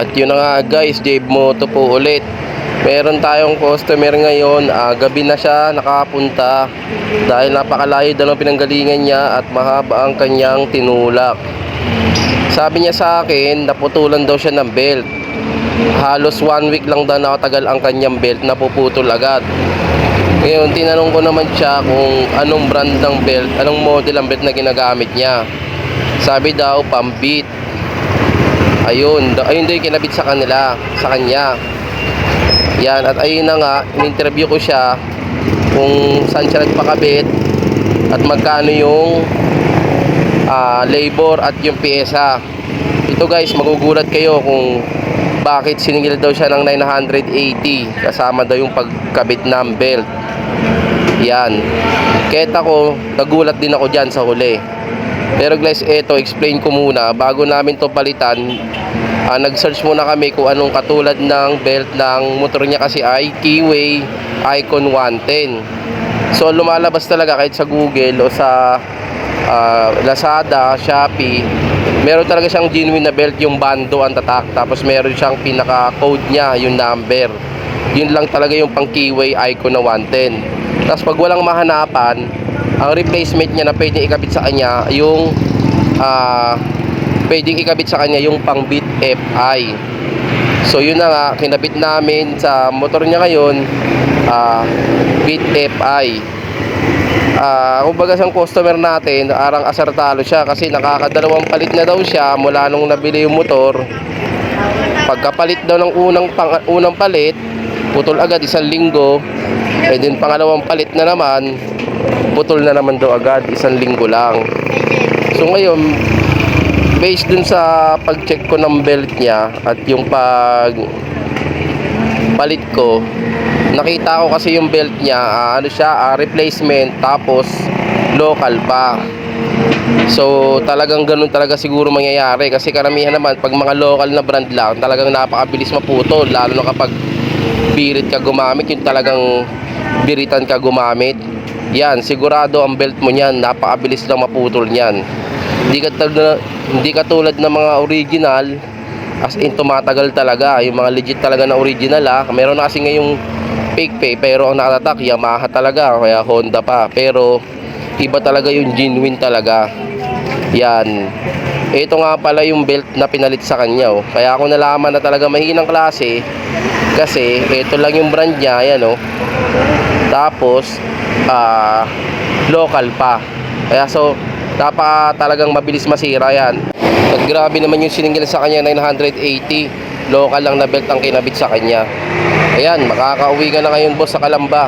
At yun na nga guys, Dave Moto po ulit. Meron tayong customer ngayon, ah, gabi na siya nakapunta dahil napakalayo daw ng pinanggalingan niya at mahaba ang kanyang tinulak. Sabi niya sa akin, naputulan daw siya ng belt. Halos one week lang daw nakatagal ang kanyang belt, napuputol agad. Ngayon, tinanong ko naman siya kung anong brand ng belt, anong model ang belt na ginagamit niya. Sabi daw, pambit. Ayun, ayun daw yung kinabit sa kanila, sa kanya. Yan, at ayun na nga, in-interview ko siya kung saan siya nagpakabit at magkano yung ah, labor at yung pyesa. Ito guys, magugulat kayo kung bakit siningil daw siya ng 980 kasama daw yung pagkabit ng belt. Yan. Keta ko, nagulat din ako dyan sa huli. Pero guys, eto, explain ko muna. Bago namin to palitan, ah, nag-search muna kami kung anong katulad ng belt ng motor niya kasi ay Keyway Icon 110. So lumalabas talaga kahit sa Google o sa ah, Lazada, Shopee, meron talaga siyang genuine na belt yung bando ang tatak. Tapos meron siyang pinaka-code niya, yung number. Yun lang talaga yung pang Keyway Icon na 110. Tapos pag walang mahanapan, ang replacement niya na pwedeng ikabit sa kanya yung ah pwedeng ikabit sa kanya yung pang Beat FI. So yun na nga, kinabit namin sa motor niya ngayon, ah Beat FI. Ah, kumbaga sa customer natin, arang asartalo siya kasi nakakadalawang palit na daw siya mula nung nabili yung motor. Pagkapalit daw ng unang pang, unang palit, putol agad isang linggo. Eh din pangalawang palit na naman, putol na naman daw agad isang linggo lang. So ngayon, based dun sa pag-check ko ng belt niya at yung pag palit ko, nakita ko kasi yung belt niya, ah, ano siya, ah, replacement tapos local pa. So talagang ganun talaga siguro mangyayari kasi karamihan naman pag mga local na brand lang, talagang napakabilis maputol lalo na kapag birit ka gumamit, yung talagang biritan ka gumamit. Yan, sigurado ang belt mo niyan, napakabilis lang maputol niyan. Hindi ka hindi katulad ng mga original as in tumatagal talaga yung mga legit talaga na original ah meron na kasi ngayong fake pay pero ang nakatatak Yamaha talaga kaya Honda pa pero iba talaga yung genuine talaga yan ito nga pala yung belt na pinalit sa kanya oh. kaya ako nalaman na talaga mahinang klase kasi ito lang yung brand niya yan oh. Tapos ah local pa. Kaya so dapat talagang mabilis masira yan. At grabe naman yung siningil sa kanya 980 local lang na belt ang kinabit sa kanya. Ayan makakauwi ka na ngayon boss sa Kalamba